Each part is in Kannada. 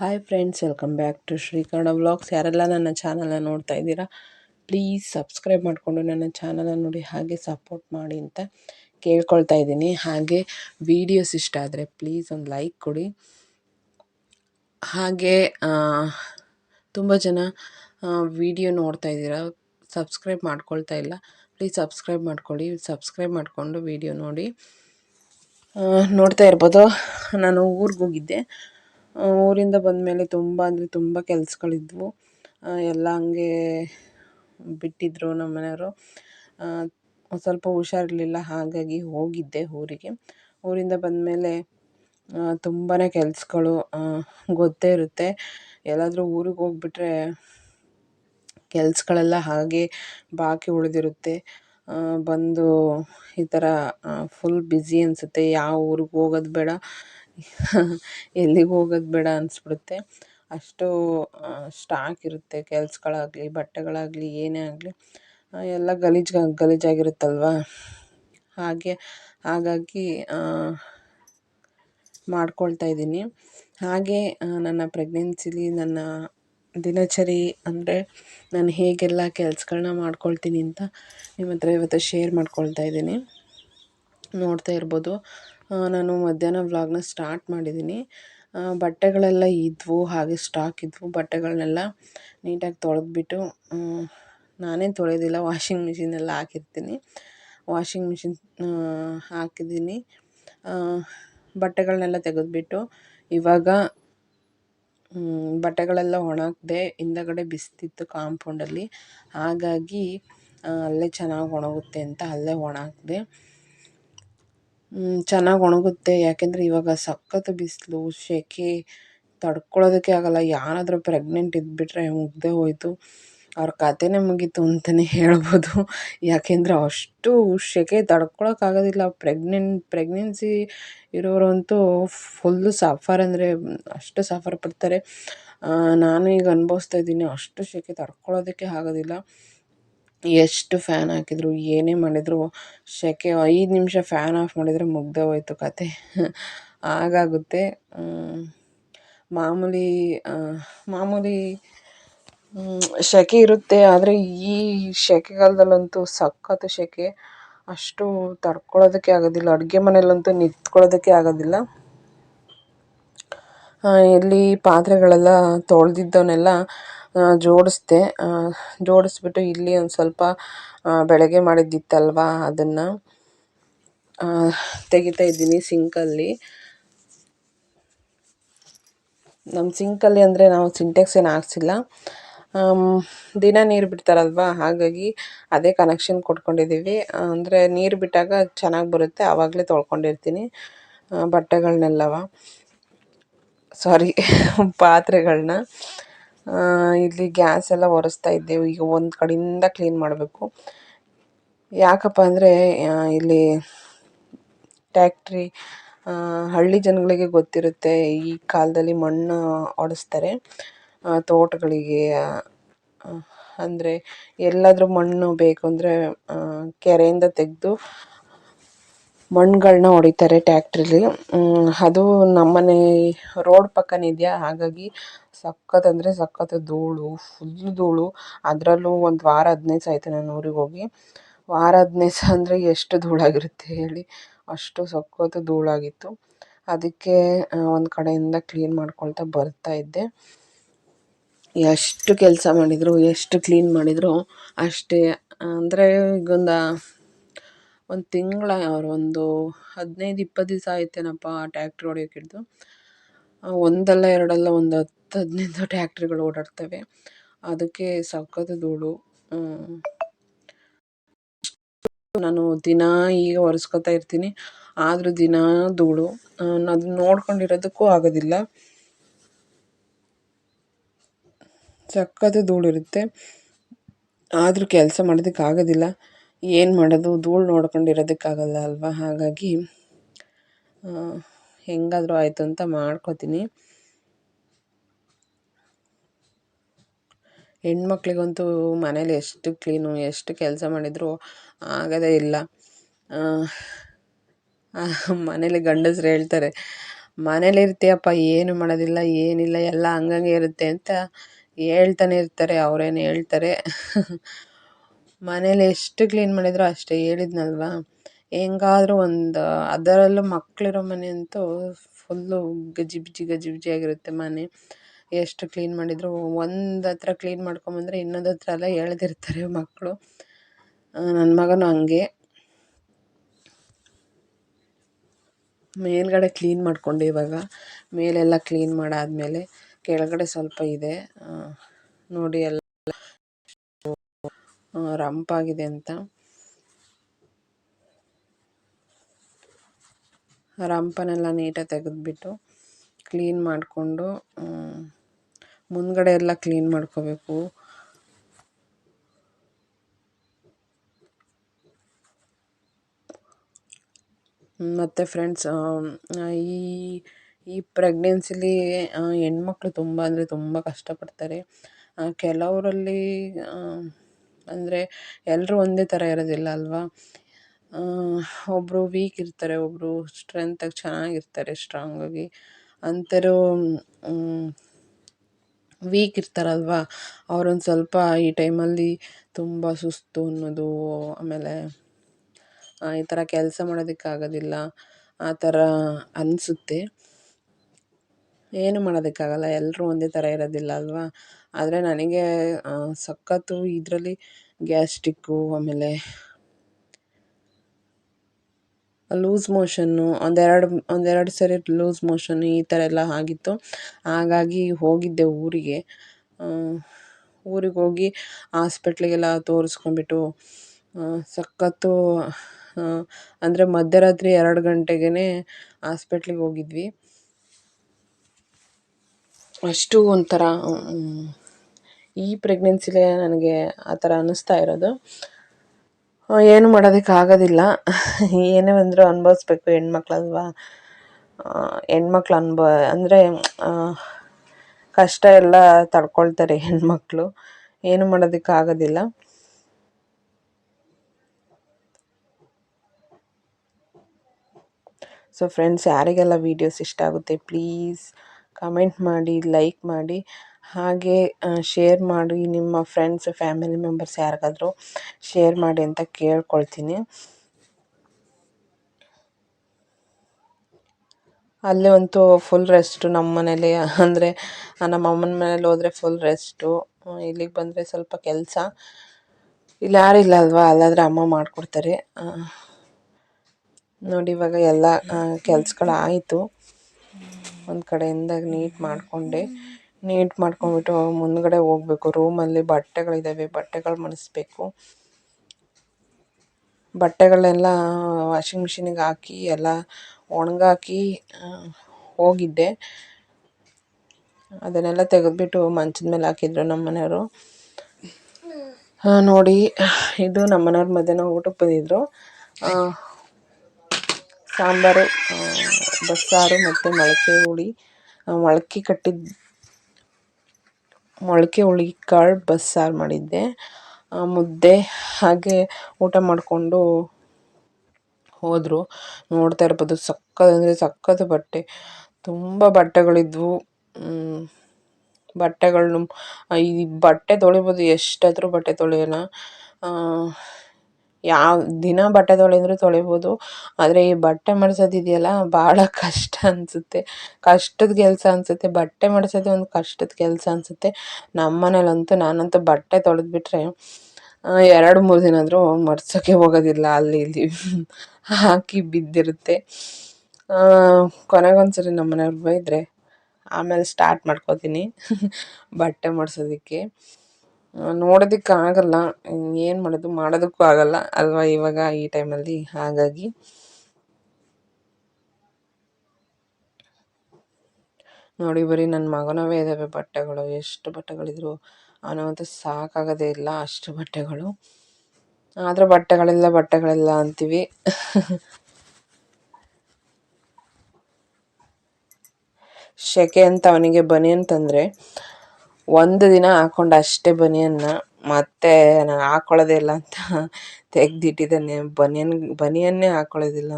Hi friends welcome back to Shrikarna vlogs ಯಾರೆಲ್ಲ ನನ್ನ ಚಾನಲನ್ನು ನೋಡ್ತಾ ಇದ್ದೀರಾ ಪ್ಲೀಸ್ ಸಬ್ಸ್ಕ್ರೈಬ್ ಮಾಡಿಕೊಂಡು ನನ್ನ ಚಾನಲನ್ನು ನೋಡಿ, ಹಾಗೆ ಸಪೋರ್ಟ್ ಮಾಡಿ ಅಂತ ಕೇಳ್ಕೊಳ್ತಾ ಇದ್ದೀನಿ. ಹಾಗೆ ವೀಡಿಯೋಸ್ ಇಷ್ಟ ಆದರೆ ಪ್ಲೀಸ್ ಒಂದು ಲೈಕ್ ಕೊಡಿ. ಹಾಗೆ ತುಂಬ ಜನ ವಿಡಿಯೋ ನೋಡ್ತಾ ಇದ್ದೀರಾ ಸಬ್ಸ್ಕ್ರೈಬ್ ಮಾಡ್ಕೊಳ್ತಾ ಇಲ್ಲ ಪ್ಲೀಸ್ ಸಬ್ಸ್ಕ್ರೈಬ್ ಮಾಡ್ಕೊಳ್ಳಿ ಸಬ್ಸ್ಕ್ರೈಬ್ ಮಾಡಿಕೊಂಡು ವಿಡಿಯೋ ನೋಡಿ ನೋಡ್ತಾ ಇರ್ಬೋದು. ನಾನು ಊರಿಗೆ ಹೋಗಿದ್ದೆ. ಊರಿಂದ ಬಂದಮೇಲೆ ತುಂಬ ಅಂದರೆ ತುಂಬ ಕೆಲಸಗಳಿದ್ವು. ಎಲ್ಲ ಹಂಗೆ ಬಿಟ್ಟಿದ್ದರು ನಮ್ಮ ಮನೆಯವರು ಸ್ವಲ್ಪ ಹುಷಾರಿರಲಿಲ್ಲ, ಹಾಗಾಗಿ ಹೋಗಿದ್ದೆ ಊರಿಗೆ. ಊರಿಂದ ಬಂದಮೇಲೆ ತುಂಬಾ ಕೆಲಸಗಳು ಗೊತ್ತೇ ಇರುತ್ತೆ. ಎಲ್ಲಾದರೂ ಊರಿಗೆ ಹೋಗ್ಬಿಟ್ರೆ ಕೆಲಸಗಳೆಲ್ಲ ಹಾಗೆ ಬಾಕಿ ಉಳಿದಿರುತ್ತೆ. ಬಂದು ಈ ಥರ ಫುಲ್ ಬ್ಯುಸಿ ಅನಿಸುತ್ತೆ. ಯಾವ ಊರಿಗೆ ಹೋಗೋದು ಬೇಡ. ಎಲ್ಲಿಗೆ ಹೋಗೋದು ಬೇಡ ಅನಿಸ್ಬಿಡುತ್ತೆ. ಅಷ್ಟು ಸ್ಟಾಕ್ ಇರುತ್ತೆ ಕೆಲ್ಸಗಳಾಗಲಿ, ಬಟ್ಟೆಗಳಾಗಲಿ, ಏನೇ ಆಗಲಿ. ಎಲ್ಲ ಗಲೀಜು, ಗಲೀಜಾಗಿರುತ್ತಲ್ವ? ಹಾಗೆ, ಹಾಗಾಗಿ ಮಾಡ್ಕೊಳ್ತಾ ಇದ್ದೀನಿ. ಹಾಗೆ ನನ್ನ ಪ್ರೆಗ್ನೆನ್ಸಿಲಿ ನನ್ನ ದಿನಚರಿ ಅಂದರೆ ನಾನು ಹೇಗೆಲ್ಲ ಕೆಲ್ಸಗಳನ್ನ ಮಾಡ್ಕೊಳ್ತೀನಿ ಅಂತ ನಿಮ್ಮ ಹತ್ರ ಇವತ್ತು ಶೇರ್ ಮಾಡ್ಕೊಳ್ತಾ ಇದ್ದೀನಿ. ನೋಡ್ತಾ ಇರ್ಬೋದು. ನಾನು ಮಧ್ಯಾಹ್ನ ವ್ಲಾಗ್ನ ಸ್ಟಾರ್ಟ್ ಮಾಡಿದ್ದೀನಿ. ಬಟ್ಟೆಗಳೆಲ್ಲ ಇದ್ವು, ಹಾಗೆ ಸ್ಟಾಕ್ ಇದ್ವು. ಬಟ್ಟೆಗಳನ್ನೆಲ್ಲ ನೀಟಾಗಿ ತೊಳೆದ್ಬಿಟ್ಟು ನಾನೇ ತೊಳೆಯೋದಿಲ್ಲ ವಾಷಿಂಗ್ ಮಿಷಿನೆಲ್ಲ ಹಾಕಿರ್ತೀನಿ. ವಾಷಿಂಗ್ ಮಿಷಿನ್ ಹಾಕಿದ್ದೀನಿ. ಬಟ್ಟೆಗಳನ್ನೆಲ್ಲ ತೆಗೆದ್ಬಿಟ್ಟು, ಇವಾಗ ಬಟ್ಟೆಗಳೆಲ್ಲ ಒಣಗಿದೆ, ಹಿಂದಗಡೆ ಬಿಸ್ತಿತ್ತು ಕಾಂಪೌಂಡಲ್ಲಿ. ಹಾಗಾಗಿ ಅಲ್ಲೇ ಚೆನ್ನಾಗಿ ಒಣಗುತ್ತೆ ಅಂತ ಅಲ್ಲೇ ಒಣ ಚೆನ್ನಾಗಿ ಒಣಗುತ್ತೆ. ಯಾಕೆಂದರೆ ಇವಾಗ ಸಖತ್ ಬಿಸಿಲು ಸೆಖೆ ತಡ್ಕೊಳ್ಳೋದಕ್ಕೆ ಆಗೋಲ್ಲ. ಯಾರಾದರೂ ಪ್ರೆಗ್ನೆಂಟ್ ಇದ್ದುಬಿಟ್ರೆ ಮುಗಿದೇ ಹೋಯಿತು. ಅವ್ರ ಕಥೆನೇ ಮುಗೀತು ಅಂತಲೇ ಹೇಳ್ಬೋದು. ಯಾಕೆಂದರೆ ಅಷ್ಟು ಸೆಖೆ ತಡ್ಕೊಳ್ಳೋಕ್ಕಾಗೋದಿಲ್ಲ ಪ್ರೆಗ್ನೆಂಟ್ ಪ್ರೆಗ್ನೆನ್ಸಿ ಇರೋರಂತೂ ಫುಲ್ಲು ಸಫರ್ ಅಂದರೆ ಅಷ್ಟು ಸಫರ್ ಪಡ್ತಾರೆ. ನಾನು ಈಗ ಅನುಭವಿಸ್ತಾ ಇದ್ದೀನಿ. ಅಷ್ಟು ಸೆಕೆ ತಡ್ಕೊಳ್ಳೋದಕ್ಕೆ ಆಗೋದಿಲ್ಲ. ಎಷ್ಟು ಫ್ಯಾನ್ ಹಾಕಿದ್ರು, ಏನೇ ಮಾಡಿದರೂ ಸೆಕೆ ಐದು ನಿಮಿಷ ಫ್ಯಾನ್ ಆಫ್ ಮಾಡಿದರೆ ಮುಗ್ದೆ ಹೋಯ್ತು ಕತೆ. ಹಾಗಾಗುತ್ತೆ ಮಾಮೂಲಿ ಮಾಮೂಲಿ ಸೆಕೆ ಇರುತ್ತೆ, ಆದರೆ ಈ ಸೆಕೆಗಾಲದಲ್ಲಂತೂ ಸಖತ್ ಸೆಕೆ ಅಷ್ಟು ತಡ್ಕೊಳ್ಳೋದಕ್ಕೆ ಆಗೋದಿಲ್ಲ, ಅಡುಗೆ ಮನೆಯಲ್ಲಂತೂ ನಿಂತ್ಕೊಳ್ಳೋದಕ್ಕೆ ಆಗೋದಿಲ್ಲ. ಇಲ್ಲಿ ಪಾತ್ರೆಗಳೆಲ್ಲ ತೊಳೆದಿದ್ದವನ್ನೆಲ್ಲ ಜೋಡಿಸ್ದೆ. ಜೋಡಿಸ್ಬಿಟ್ಟು ಇಲ್ಲಿ ಒಂದು ಸ್ವಲ್ಪ ಬೆಳಗ್ಗೆ ಮಾಡಿದ್ದಿತ್ತಲ್ವ ಅದನ್ನು. ತೆಗಿತಾ ಇದ್ದೀನಿ ಸಿಂಕಲ್ಲಿ. ನಮ್ಮ ಸಿಂಕಲ್ಲಿ ಅಂದರೆ ನಾವು ಸಿಂಟೆಕ್ಸ್ ಏನು ಹಾಕ್ಸಿಲ್ಲ. ದಿನ ನೀರು ಬಿಡ್ತಾರಲ್ವ, ಹಾಗಾಗಿ ಅದೇ ಕನೆಕ್ಷನ್ ಕೊಟ್ಕೊಂಡಿದ್ದೀವಿ. ಅಂದರೆ ನೀರು ಬಿಟ್ಟಾಗ ಚೆನ್ನಾಗಿ ಬರುತ್ತೆ ಆವಾಗಲೇ ತೊಳ್ಕೊಂಡಿರ್ತೀನಿ. ಬಟ್ಟೆಗಳನ್ನೆಲ್ಲವ ಸಾರಿ ಪಾತ್ರೆಗಳನ್ನ ಇಲ್ಲಿ ಗ್ಯಾಸ್ ಎಲ್ಲ ಒರೆಸ್ತಾ ಇದ್ದೇವೆ. ಈಗ ಒಂದು ಕಡೆಯಿಂದ ಕ್ಲೀನ್ ಮಾಡಬೇಕು. ಯಾಕಪ್ಪ ಅಂದರೆ ಇಲ್ಲಿ ಟ್ಯಾಕ್ಟ್ರಿ ಹಳ್ಳಿ ಜನಗಳಿಗೆ ಗೊತ್ತಿರುತ್ತೆ. ಈ ಕಾಲದಲ್ಲಿ ಮಣ್ಣು ಒಡೆಸ್ತಾರೆ ತೋಟಗಳಿಗೆ ಅಂದರೆ ಎಲ್ಲಾದರೂ ಮಣ್ಣು ಬೇಕು ಅಂದರೆ ಕೆರೆಯಿಂದ ತೆಗೆದು ಮಣ್ಣುಗಳ್ನ ಹೊಡಿತಾರೆ ಟ್ಯಾಕ್ಟ್ರಿಲಿ ಅದು ನಮ್ಮನೆ ರೋಡ್ ಪಕ್ಕನೇ ಇದೆಯಾ? ಹಾಗಾಗಿ ಸಖತ್ ಅಂದರೆ ಸಖತ್ ಧೂಳು ಫುಲ್ ಧೂಳು. ಅದರಲ್ಲೂ ಒಂದು ವಾರ ಹದಿನೈದು ದಿವಸ ಆಯಿತು ನಾನು ಊರಿಗೆ ಹೋಗಿ. ವಾರ ಹದಿನೈದು ದಿವಸ ಅಂದರೆ ಎಷ್ಟು ಧೂಳಾಗಿರುತ್ತೆ ಹೇಳಿ. ಅಷ್ಟು ಸಖತ್ ಧೂಳಾಗಿತ್ತು. ಅದಕ್ಕೆ ಒಂದು ಕಡೆಯಿಂದ ಕ್ಲೀನ್ ಮಾಡ್ಕೊಳ್ತಾ ಬರ್ತಾ ಇದ್ದೆ. ಎಷ್ಟು ಕೆಲಸ ಮಾಡಿದರು, ಎಷ್ಟು ಕ್ಲೀನ್ ಮಾಡಿದರು ಅಷ್ಟೇ. ಅಂದರೆ ಈಗೊಂದು ಒಂದು ತಿಂಗಳ ಅವ್ರು ಒಂದು ಹದಿನೈದು, ಇಪ್ಪತ್ತು ದಿವಸ ಆಯ್ತೇನಪ್ಪ ಟ್ಯಾಕ್ಟ್ರಿ ಹೊಡಿಯೋಕೆ ಹಿಡಿದು ಒಂದಲ್ಲ, ಎರಡಲ್ಲ, ಒಂದು ಹತ್ತು, ಹದಿನೈದು ಟ್ಯಾಕ್ಟ್ರಿಗಳು ಓಡಾಡ್ತವೆ. ಅದಕ್ಕೆ ಸಖತ್ ಧೂಳು. ನಾನು ದಿನ ಈಗ ಒರೆಸ್ಕೊತಾ ಇರ್ತೀನಿ. ಆದರೂ ದಿನ ಧೂಳು. ಅದನ್ನ ನೋಡ್ಕೊಂಡಿರೋದಕ್ಕೂ ಆಗೋದಿಲ್ಲ. ಸಖತ್ ಧೂಳಿರುತ್ತೆ. ಆದರೂ ಕೆಲಸ ಮಾಡೋದಕ್ಕೆ ಆಗೋದಿಲ್ಲ ಏನು ಮಾಡೋದು? ಧೂಳು ನೋಡ್ಕೊಂಡಿರೋದಕ್ಕಾಗಲ್ಲ ಅಲ್ವಾ? ಹಾಗಾಗಿ ಹೆಂಗಾದರೂ ಆಯಿತು ಅಂತ ಮಾಡ್ಕೋತೀನಿ. ಹೆಣ್ಮಕ್ಳಿಗಂತೂ ಮನೇಲಿ ಎಷ್ಟು ಕ್ಲೀನು, ಎಷ್ಟು ಕೆಲಸ ಮಾಡಿದರೂ ಆಗೋದೇ ಇಲ್ಲ. ಮನೇಲಿ ಗಂಡಸರು ಹೇಳ್ತಾರೆ, ಮನೇಲಿ ಇರ್ತೀಯಪ್ಪ, ಏನು ಮಾಡೋದಿಲ್ಲ, ಏನಿಲ್ಲ, ಎಲ್ಲ ಹಂಗಂಗೆ ಇರುತ್ತೆ ಅಂತ ಹೇಳ್ತಾನೆ ಇರ್ತಾರೆ. ಅವ್ರೇನು ಹೇಳ್ತಾರೆ? ಮನೇಲಿ ಎಷ್ಟು ಕ್ಲೀನ್ ಮಾಡಿದರೂ ಅಷ್ಟೇ ಹೇಳಿದ್ನಲ್ವಾ? ಹೆಂಗಾದ್ರೂ ಒಂದು, ಅದರಲ್ಲೂ ಮಕ್ಕಳಿರೋ ಮನೆ ಅಂತೂ ಫುಲ್ಲು ಗಜಿಬಿಜಿ ಗಜಿಬಿಜಿ ಆಗಿರುತ್ತೆ ಮನೆ. ಎಷ್ಟು ಕ್ಲೀನ್ ಮಾಡಿದರೂ ಒಂದು ಹತ್ರ ಕ್ಲೀನ್ ಮಾಡ್ಕೊಂಬಂದ್ರೆ ಇನ್ನೊಂದು ಹತ್ರ ಎಲ್ಲ ಎಳೆದಿರ್ತಾರೆ ಮಕ್ಕಳು ನನ್ನ ಮಗನೂ ಹಂಗೆ. ಮೇಲ್ಗಡೆ ಕ್ಲೀನ್ ಮಾಡಿಕೊಂಡೆ ಇವಾಗ. ಮೇಲೆಲ್ಲ ಕ್ಲೀನ್ ಮಾಡಾದಮೇಲೆ ಕೆಳಗಡೆ ಸ್ವಲ್ಪ ಇದೆ. ನೋಡಿ ಎಲ್ಲ ರಂಪಾಗಿದೆ ಅಂತ. ರಂಪನ್ನೆಲ್ಲ ನೀಟಾಗಿ ತೆಗೆದ್ಬಿಟ್ಟು ಕ್ಲೀನ್ ಮಾಡಿಕೊಂಡು ಮುಂದ್ಗಡೆ ಎಲ್ಲ ಕ್ಲೀನ್ ಮಾಡ್ಕೋಬೇಕು. ಮತ್ತು ಫ್ರೆಂಡ್ಸ್ ಈ ಈ ಪ್ರೆಗ್ನೆನ್ಸಿಲಿ ಹೆಣ್ಮಕ್ಳು ತುಂಬ ಅಂದರೆ ತುಂಬ ಕಷ್ಟಪಡ್ತಾರೆ. ಕೆಲವರಲ್ಲಿ ಅಂದರೆ ಎಲ್ಲರೂ ಒಂದೇ ಥರ ಇರೋದಿಲ್ಲ ಅಲ್ವಾ? ಒಬ್ಬರು ವೀಕ್ ಇರ್ತಾರೆ ಒಬ್ಬರು ಸ್ಟ್ರೆಂತಾಗಿ ಚೆನ್ನಾಗಿರ್ತಾರೆ ಸ್ಟ್ರಾಂಗಾಗಿ ಅಂಥವ್ರು ವೀಕ್ ಇರ್ತಾರಲ್ವಾ? ಅವ್ರೊಂದು ಸ್ವಲ್ಪ ಈ ಟೈಮಲ್ಲಿ ತುಂಬ ಸುಸ್ತು ಅನ್ನೋದು, ಆಮೇಲೆ ಈ ಥರ ಕೆಲಸ ಮಾಡೋದಕ್ಕಾಗೋದಿಲ್ಲ. ಆ ಥರ ಅನಿಸುತ್ತೆ. ಏನು ಮಾಡೋದಕ್ಕಾಗಲ್ಲ ಎಲ್ಲರೂ ಒಂದೇ ಥರ ಇರೋದಿಲ್ಲ ಅಲ್ವಾ? ಆದರೆ ನನಗೆ ಸಖತ್ತು ಇದರಲ್ಲಿ ಗ್ಯಾಸ್ಟಿಕ್ಕು, ಆಮೇಲೆ ಲೂಸ್ ಮೋಷನ್ನು, ಒಂದೆರಡು ಒಂದೆರಡು ಸರಿ ಲೂಸ್ ಮೋಷನ್ ಈ ಥರ ಎಲ್ಲ ಆಗಿತ್ತು. ಹಾಗಾಗಿ ಹೋಗಿದ್ದೆ ಊರಿಗೆ. ಊರಿಗೆ ಹೋಗಿ ಹಾಸ್ಪಿಟ್ಲಿಗೆಲ್ಲ ತೋರಿಸ್ಕೊಂಡ್ಬಿಟ್ಟು ಸಖತ್ತು ಅಂದರೆ ಮಧ್ಯರಾತ್ರಿ ಎರಡು ಗಂಟೆಗೇ ಹಾಸ್ಪಿಟ್ಲಿಗೆ ಹೋಗಿದ್ವಿ. ಅಷ್ಟು ಒಂಥರ ಈ ಪ್ರೆಗ್ನೆನ್ಸಿಲೇ ನನಗೆ ಆ ಥರ ಅನ್ನಿಸ್ತಾ ಇರೋದು. ಏನು ಮಾಡೋದಕ್ಕಾಗೋದಿಲ್ಲ ಏನೇ ಬಂದರೂ ಅನುಭವಿಸ್ಬೇಕು ಹೆಣ್ಮಕ್ಳಲ್ವಾ? ಹೆಣ್ಮಕ್ಳು ಅನ್ಭ, ಅಂದರೆ ಕಷ್ಟ ಎಲ್ಲ ತಡ್ಕೊಳ್ತಾರೆ ಹೆಣ್ಮಕ್ಳು. ಏನು ಮಾಡೋದಕ್ಕಾಗೋದಿಲ್ಲ ಸೊ ಫ್ರೆಂಡ್ಸ್ ಯಾರಿಗೆಲ್ಲ ವೀಡಿಯೋಸ್ ಇಷ್ಟ ಆಗುತ್ತೆ ಪ್ಲೀಸ್ ಕಮೆಂಟ್ ಮಾಡಿ ಲೈಕ್ ಮಾಡಿ, ಹಾಗೆ ಶೇರ್ ಮಾಡಿ ನಿಮ್ಮ ಫ್ರೆಂಡ್ಸ್ ಫ್ಯಾಮಿಲಿ ಮೆಂಬರ್ಸ್ ಯಾರಿಗಾದ್ರೂ ಶೇರ್ ಮಾಡಿ ಅಂತ ಕೇಳ್ಕೊಳ್ತೀನಿ. ಅಲ್ಲೇ ಅಂತೂ ಫುಲ್ ರೆಸ್ಟು ನಮ್ಮ ಮನೇಲಿ, ಅಂದರೆ ನಮ್ಮ ಅಮ್ಮನ ಮನೇಲಿ ಹೋದರೆ ಫುಲ್ ರೆಸ್ಟು ಇಲ್ಲಿಗೆ ಬಂದರೆ ಸ್ವಲ್ಪ ಕೆಲಸ. ಇಲ್ಲಿ ಯಾರಿಲ್ಲ ಅಲ್ವಾ, ಅಲ್ಲಾದರೆ ಅಮ್ಮ ಮಾಡಿಕೊಡ್ತಾರೆ. ನೋಡಿ ಇವಾಗ ಎಲ್ಲ ಕೆಲ್ಸಗಳು ಆಯಿತು ಒಂದು ಕಡೆಯಿಂದ ನೀಟ್ ಮಾಡಿಕೊಂಡೆ. ನೀಟ್ ಮಾಡ್ಕೊಂಡ್ಬಿಟ್ಟು ಮುಂದ್ಗಡೆ ಹೋಗ್ಬೇಕು. ರೂಮಲ್ಲಿ ಬಟ್ಟೆಗಳಿದ್ದಾವೆ ಬಟ್ಟೆಗಳು ಮಡಿಸ್ಬೇಕು. ಬಟ್ಟೆಗಳನ್ನೆಲ್ಲ ವಾಷಿಂಗ್ ಮಿಷಿನಿಗೆ ಹಾಕಿ, ಎಲ್ಲ ಒಣಗಾಕಿ ಹೋಗಿದ್ದೆ. ಅದನ್ನೆಲ್ಲ ತೆಗೆದ್ಬಿಟ್ಟು ಮಂಚದ ಮೇಲೆ ಹಾಕಿದ್ರು ನಮ್ಮ ಮನೆಯವರು. ನೋಡಿ, ಇದು ನಮ್ಮ ಮನೆಯವ್ರ ಮಧ್ಯಾಹ್ನ ಊಟಕ್ಕೆ ಬಂದಿದ್ರು. ಸಾಂಬಾರು ಬಸ್ಸಾರು ಮತ್ತು ಮೊಳಕೆ ಹುಳಿ ಮೊಳಕೆ ಕಟ್ಟಿದ, ಮೊಳಕೆ ಹುಳಿ, ಕಾಳು, ಬಸ್ಸಾರು ಮಾಡಿದ್ದೆ. ಮುದ್ದೆ ಹಾಗೆ ಊಟ ಮಾಡಿಕೊಂಡು ಹೋದರು. ನೋಡ್ತಾ ಇರ್ಬೋದು, ಸಕ್ಕತ್ ಅಂದರೆ ಸಕ್ಕತ್ ಬಟ್ಟೆ. ತುಂಬ ಬಟ್ಟೆಗಳಿದ್ವು. ಬಟ್ಟೆಗಳನ್ನ ಈ ಬಟ್ಟೆ ತೊಳಿಬೋದು, ಎಷ್ಟಾದರೂ ಬಟ್ಟೆ ತೊಳೆಯೋಣ. ಯಾವ ದಿನ ಬಟ್ಟೆ ತೊಳೆದರೂ ತೊಳಿಬೋದು. ಆದರೆ ಈ ಬಟ್ಟೆ ಮಡ್ಸೋದು ಇದೆಯಲ್ಲ ಭಾಳ ಕಷ್ಟ ಅನಿಸುತ್ತೆ. ಕಷ್ಟದ ಕೆಲಸ ಅನಿಸುತ್ತೆ. ಬಟ್ಟೆ ಮಡ್ಸೋದೇ ಒಂದು ಕಷ್ಟದ ಕೆಲಸ ಅನಿಸುತ್ತೆ. ನಮ್ಮ ಮನೇಲಂತೂ ನಾನಂತೂ ಬಟ್ಟೆ ತೊಳೆದ್ಬಿಟ್ರೆ ಎರಡು, ಮೂರು ದಿನ ಆದರೂ ಮಡ್ಸೋಕ್ಕೆ ಹೋಗೋದಿಲ್ಲ ಅಲ್ಲಿ ಇಲ್ಲಿ. ಹಾಕಿ ಬಿದ್ದಿರುತ್ತೆ. ಕೊನೆಗೊಂದ್ಸರಿ ನಮ್ಮ ಮನೆಯವ್ರು ಬೈದರೆ ಆಮೇಲೆ ಸ್ಟಾರ್ಟ್ ಮಾಡ್ಕೋತೀನಿ. ಬಟ್ಟೆ ಮಡ್ಸೋದಕ್ಕೆ. ನೋಡೋದಕ್ಕಾಗಲ್ಲ ಏನು ಮಾಡೋದು ಮಾಡೋದಕ್ಕೂ ಆಗಲ್ಲ ಅಲ್ವಾ ಇವಾಗ ಈ ಟೈಮಲ್ಲಿ ಹಾಗಾಗಿ ನೋಡಿ ಬರೀ ನನ್ನ ಮಗನವೇ ಇದ್ದಾವೆ ಬಟ್ಟೆಗಳು. ಎಷ್ಟು ಬಟ್ಟೆಗಳಿದ್ರು ಅವನಂತೂ ಸಾಕಾಗೋದೇ ಇಲ್ಲ ಅಷ್ಟು ಬಟ್ಟೆಗಳು. ಆದರೆ ಬಟ್ಟೆಗಳಿಲ್ಲ ಬಟ್ಟೆಗಳಿಲ್ಲ ಅಂತೀವಿ. ಶೆಕೆ ಅಂತ ಅವನಿಗೆ ಬನಿಯನ್ ತಂದರೆ ಒಂದು ದಿನ ಹಾಕೊಂಡ ಅಷ್ಟೇ ಬನಿಯನ್ನ ಮತ್ತೆ ನಾನು ಹಾಕ್ಕೊಳ್ಳೋದೇ ಇಲ್ಲ ಅಂತ ತೆಗೆದಿಟ್ಟಿದ್ದಾನೆ. ಬನಿಯನ್ ಬನಿಯನ್ನೇ ಹಾಕ್ಕೊಳ್ಳೋದಿಲ್ಲ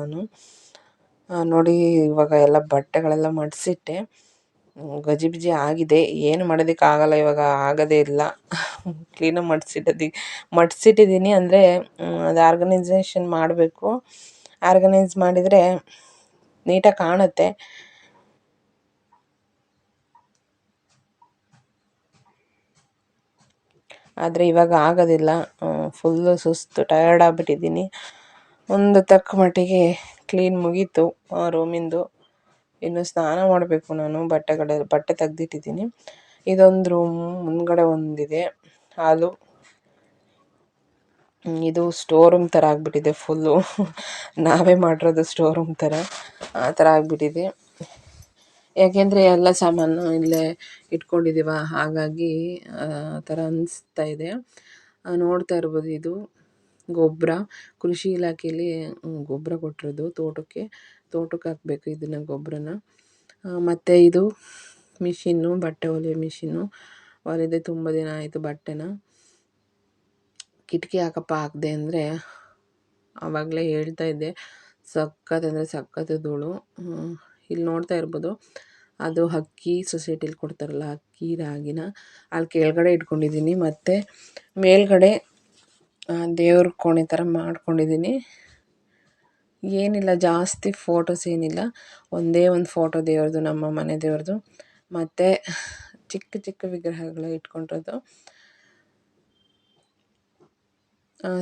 ಆ, ನೋಡಿ ಇವಾಗ ಎಲ್ಲ ಬಟ್ಟೆಗಳೆಲ್ಲ ಮಡಿಸಿಟ್ಟೆ. ಗಜಿಬಿಜಿ ಆಗಿದೆ. ಏನು ಮಾಡೋದಕ್ಕಾಗಲ್ಲ ಇವಾಗ ಆಗೋದೇ ಇಲ್ಲ. ಕ್ಲೀನಾಗಿ ಮಡಿಸಿಟ್ಟದಿ ಮಡಿಸಿಟ್ಟಿದ್ದೀನಿ ಅಂದರೆ ಅದು ಆರ್ಗನೈಸೇಷನ್ ಮಾಡಬೇಕು. ಆರ್ಗನೈಸ್ ಮಾಡಿದರೆ ನೀಟಾಗಿ ಕಾಣುತ್ತೆ. ಆದರೆ ಇವಾಗ ಆಗೋದಿಲ್ಲ. ಫುಲ್ಲು ಸುಸ್ತು ಟಯರ್ಡ್ ಆಗಿಬಿಟ್ಟಿದ್ದೀನಿ. ಒಂದು ತಕ್ಕ ಮಟ್ಟಿಗೆ ಕ್ಲೀನ್ ಮುಗೀತು ರೂಮಿಂದು ಇನ್ನು ಸ್ನಾನ ಮಾಡಬೇಕು ನಾನು ಬಟ್ಟೆಗಳ ಬಟ್ಟೆ ತೆಗೆದಿಟ್ಟಿದ್ದೀನಿ. ಇದೊಂದು ರೂಮ್ ಮುಂದ್ಗಡೆ ಒಂದಿದೆ, ಹಾಲು. ಇದು ಸ್ಟೋರ್ ರೂಮ್ ಥರ ಆಗಿಬಿಟ್ಟಿದೆ ಫುಲ್ಲು ನಾವೇ ಮಾಡಿರೋದು ಸ್ಟೋರ್ ರೂಮ್ ಥರ. ಆ ಥರ ಆಗಿಬಿಟ್ಟಿದೆ. ಯಾಕೆಂದರೆ ಎಲ್ಲ ಸಾಮಾನು ಇಲ್ಲೇ ಇಟ್ಕೊಂಡಿದ್ದೀವ, ಹಾಗಾಗಿ ಆ ಥರ ಅನಿಸ್ತಾ ಇದೆ. ನೋಡ್ತಾ ಇರ್ಬೋದು ಇದು ಗೊಬ್ಬರ. ಕೃಷಿ ಇಲಾಖೆಯಲ್ಲಿ ಗೊಬ್ಬರ ಕೊಟ್ಟಿರೋದು ತೋಟಕ್ಕೆ. ತೋಟಕ್ಕೆ ಹಾಕಬೇಕು ಇದನ್ನು, ಗೊಬ್ಬರನ. ಮತ್ತು ಇದು ಮಿಷಿನ್ನು, ಬಟ್ಟೆ ಹೊಲಿಯೋ ಮಿಷಿನ್ನು. ಹೊಲಿದೆ ತುಂಬ ದಿನ ಆಯಿತು ಬಟ್ಟೆನ. ಕಿಟಕಿ ಹಾಕಪ್ಪ ಹಾಕ್ದೆ ಅಂದರೆ ಆವಾಗಲೇ ಹೇಳ್ತಾ ಇದ್ದೆ. ಸಖತ್ ಅಂದರೆ ಧೂಳು. ಇಲ್ಲಿ ನೋಡ್ತಾ ಇರ್ಬೋದು. ಅದು ಅಕ್ಕಿ ಸೊಸೈಟಿಲಿ ಕೊಡ್ತಾರಲ್ಲ, ಅಕ್ಕಿ, ರಾಗಿನ ಅಲ್ಲಿ ಕೆಳಗಡೆ ಇಟ್ಕೊಂಡಿದ್ದೀನಿ. ಮತ್ತು ಮೇಲ್ಗಡೆ ದೇವ್ರ ಕೋಣೆ ಥರ ಮಾಡ್ಕೊಂಡಿದ್ದೀನಿ. ಏನಿಲ್ಲ, ಜಾಸ್ತಿ ಫೋಟೋಸ್ ಏನಿಲ್ಲ. ಒಂದೇ ಒಂದು ಫೋಟೋ ದೇವ್ರದ್ದು, ನಮ್ಮ ಮನೆ ದೇವ್ರದ್ದು. ಮತ್ತು ಚಿಕ್ಕ ಚಿಕ್ಕ ವಿಗ್ರಹಗಳು ಇಟ್ಕೊಂಡಿರೋದು.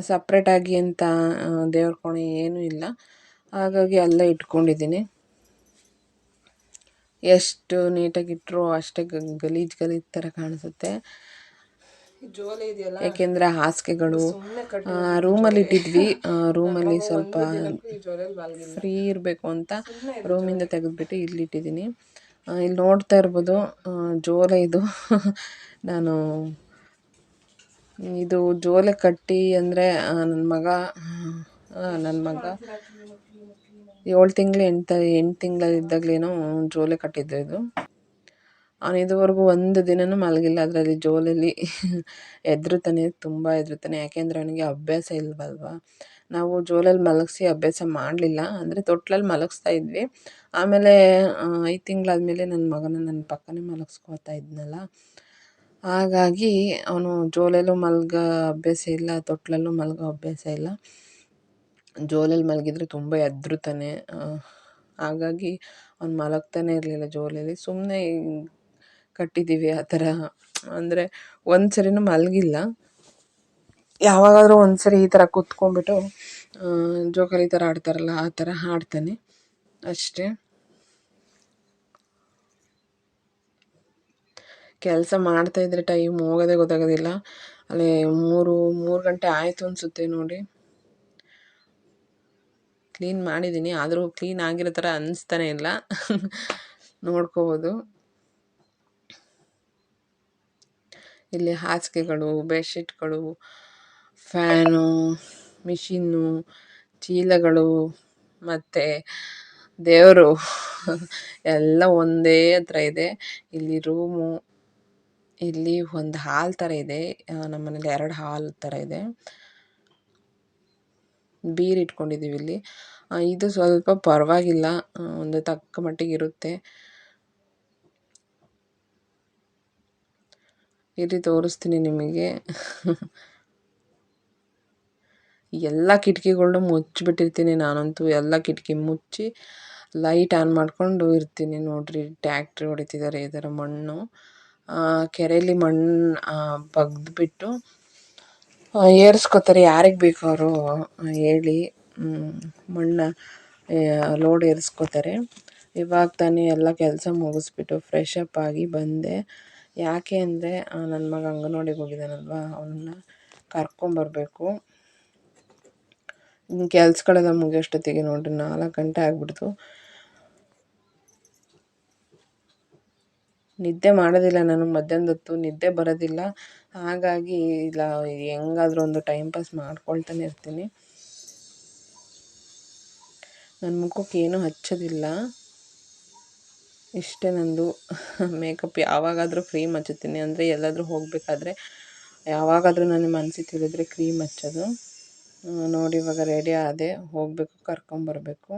ಸಪ್ರೇಟಾಗಿ ಅಂತ ದೇವ್ರ ಕೋಣೆ ಏನೂ ಇಲ್ಲ. ಹಾಗಾಗಿ ಅಲ್ಲೇ ಇಟ್ಕೊಂಡಿದ್ದೀನಿ. ಎಷ್ಟು ನೀಟಾಗಿಟ್ಟರು ಅಷ್ಟೇ ಗಲೀಜ್ ಗಲೀಜ್ ಥರ ಕಾಣಿಸುತ್ತೆ ಏಕೆಂದರೆ ಹಾಸಿಗೆಗಳು ರೂಮಲ್ಲಿ ಇಟ್ಟಿದ್ವಿ. ರೂಮಲ್ಲಿ ಸ್ವಲ್ಪ ಫ್ರೀ ಇರಬೇಕು ಅಂತ ರೂಮಿಂದ ತೆಗೆದ್ಬಿಟ್ಟು ಇಲ್ಲಿ ಇಟ್ಟಿದ್ದೀನಿ. ಇಲ್ಲಿ ನೋಡ್ತಾ ಇರ್ಬೋದು ಜೋಲೆ ಇದು. ನಾನು ಇದು ಜೋಲೆ ಕಟ್ಟಿ ಅಂದರೆ ನನ್ನ ಮಗ ನನ್ನ ಮಗ. ಏಳು ತಿಂಗಳು, ಎಂಟು ಎಂಟು ತಿಂಗಳಿದ್ದಾಗಲೇನೋ ಜೋಲೆ ಕಟ್ಟಿದ್ದು ಇದು. ಅವನು ಇದುವರೆಗೂ ಒಂದು ದಿನನೂ ಮಲಗಿಲ್ಲ. ಅದರಲ್ಲಿ ಜೋಲಲ್ಲಿ ಎದ್ರುತಾನೆ, ತುಂಬ ಎದ್ರುತಾನೆ. ಯಾಕೆಂದರೆ ಅವನಿಗೆ ಅಭ್ಯಾಸ ಇಲ್ವಲ್ವ? ನಾವು ಜೋಲಲ್ಲಿ ಮಲಗಿಸಿ ಅಭ್ಯಾಸ ಮಾಡಲಿಲ್ಲ. ಅಂದರೆ ತೊಟ್ಲಲ್ಲಿ ಮಲಗಿಸ್ತಾ ಇದ್ವಿ. ಆಮೇಲೆ ಐದು ತಿಂಗಳಾದಮೇಲೆ ನನ್ನ ಮಗನ ನನ್ನ ಪಕ್ಕನೇ ಮಲಗಿಸ್ಕೊತಾ ಇದ್ನಲ್ಲ. ಹಾಗಾಗಿ ಅವನು ಜೋಲಲ್ಲೂ ಮಲಗೋ ಅಭ್ಯಾಸ ಇಲ್ಲ, ತೊಟ್ಲಲ್ಲೂ ಮಲಗೋ ಅಭ್ಯಾಸ ಇಲ್ಲ. ಜೋಲಲ್ಲಿ ಮಲಗಿದ್ರೆ ತುಂಬ ಎದ್ರುತಾನೆ ಆ, ಹಾಗಾಗಿ ಅವ್ನು ಮಲಗ್ತಾನೆ ಇರಲಿಲ್ಲ ಜೋಲಲ್ಲಿ. ಸುಮ್ಮನೆ ಕಟ್ಟಿದ್ದೀವಿ ಆ ಥರ. ಅಂದರೆ ಒಂದು ಸರಿನೂ ಮಲಗಿಲ್ಲ. ಯಾವಾಗಾದರೂ ಒಂದು ಸರಿ ಈ ಥರ ಕೂತ್ಕೊಂಡ್ಬಿಟ್ಟು ಜೋಕಾಲಿ ಥರ ಆಡ್ತಾರಲ್ಲ ಆ ಥರ ಆಡ್ತಾನೆ ಅಷ್ಟೇ. ಕೆಲಸ ಮಾಡ್ತಾಯಿದ್ರೆ ಟೈಮ್ ಹೋಗೋದೇ ಗೊತ್ತಾಗೋದಿಲ್ಲ. ಅಲ್ಲಿ ಮೂರು ಮೂರು ಗಂಟೆ ಆಯಿತು ಅನಿಸುತ್ತೆ ನೋಡಿ. ಕ್ಲೀನ್ ಮಾಡಿದ್ದೀನಿ ಆದರೂ ಕ್ಲೀನ್ ಆಗಿರೋ ಥರ ಅನ್ನಿಸ್ತಾನೆ ಇಲ್ಲ. ನೋಡ್ಕೋಬೋದು. ಇಲ್ಲಿ ಹಾಸಿಗೆಗಳು, ಬೆಡ್ಶೀಟ್ಗಳು, ಫ್ಯಾನು, ಮಿಷಿನ್ನು, ಚೀಲಗಳು ಮತ್ತು ದೇವರು ಎಲ್ಲ ಒಂದೇ ಹತ್ರ ಇದೆ. ಇಲ್ಲಿ ರೂಮು, ಇಲ್ಲಿ ಒಂದು ಹಾಲ್ ಥರ ಇದೆ. ನಮ್ಮ ಮನೇಲಿ ಎರಡು ಹಾಲ್ ಥರ ಇದೆ. ಬೀರ್ ಇಟ್ಕೊಂಡಿದ್ದೀವಿ ಇಲ್ಲಿ. ಇದು ಸ್ವಲ್ಪ ಪರವಾಗಿಲ್ಲ. ಒಂದು ತಕ್ಕ ಮಟ್ಟಿಗೆ ಇರುತ್ತೆ. ಇಲ್ಲಿ ತೋರಿಸ್ತೀನಿ ನಿಮಗೆ. ಎಲ್ಲ ಕಿಟಕಿಗಳ್ನ ಮುಚ್ಚಿಬಿಟ್ಟಿರ್ತೀನಿ ನಾನಂತೂ. ಎಲ್ಲ ಕಿಟಕಿ ಮುಚ್ಚಿ ಲೈಟ್ ಆನ್ ಮಾಡಿಕೊಂಡು ಇರ್ತೀನಿ ನೋಡ್ರಿ. ಟ್ಯಾಕ್ಟ್ರಿ ಹೊಡಿತಿದ್ದಾರೆ ಇದರ ಮಣ್ಣು. ಕೆರೆಯಲ್ಲಿ ಮಣ್ಣು ಬಗ್ದುಬಿಟ್ಟು ಏರಿಸ್ಕೊತಾರೆ, ಯಾರಿಗೆ ಬೇಕು ಅವರು? ಹೇಳಿ. ಮಣ್ಣು ಲೋಡ್ ಏರಿಸ್ಕೋತಾರೆ. ಇವಾಗ ತಾನೇ ಎಲ್ಲ ಕೆಲಸ ಮುಗಿಸ್ಬಿಟ್ಟು ಫ್ರೆಶ್ ಅಪ್ ಆಗಿ ಬಂದೆ. ಯಾಕೆ ಅಂದರೆ ನನ್ನ ಮಗ ಅಂಗನವಾಡಿಗೆ ಹೋಗಿದ್ದಾನಲ್ವಾ ಅವನ್ನ ಕರ್ಕೊಂಬರ್ಬೇಕು ಇನ್ನು ಕೆಲ್ಸಗಳೆಲ್ಲ ಮುಗಿಯೋಷ್ಟೊತ್ತಿಗೆ ನೋಡ್ರಿ, ನಾಲ್ಕು ಗಂಟೆ ಆಗಿಬಿಡ್ತು. ನಿದ್ದೆ ಮಾಡೋದಿಲ್ಲ ನಾನು, ಮಧ್ಯಾಹ್ನದ ಹೊತ್ತು ನಿದ್ದೆ ಬರೋದಿಲ್ಲ. ಹಾಗಾಗಿ ಇಲ್ಲ, ಹೆಂಗಾದ್ರೂ ಒಂದು ಟೈಮ್ ಪಾಸ್ ಮಾಡ್ಕೊಳ್ತಾನೆ ಇರ್ತೀನಿ. ನನ್ನ ಮುಖಕ್ಕೆ ಏನೂ ಹಚ್ಚೋದಿಲ್ಲ. ಇಷ್ಟೇ ನಂದು ಮೇಕಪ್ ಯಾವಾಗಾದರೂ ಕ್ರೀಮ್ ಹಚ್ಚುತ್ತೀನಿ. ಅಂದರೆ ಎಲ್ಲಾದರೂ ಹೋಗಬೇಕಾದ್ರೆ ಯಾವಾಗಾದರೂ ನನಗೆ ಮನಸ್ಸಿಗೆ ತಿಳಿದ್ರೆ ಕ್ರೀಮ್ ಹಚ್ಚೋದು. ನೋಡಿ, ಇವಾಗ ರೆಡಿ ಆದೆ. ಹೋಗಬೇಕು, ಕರ್ಕೊಂಬರ್ಬೇಕು.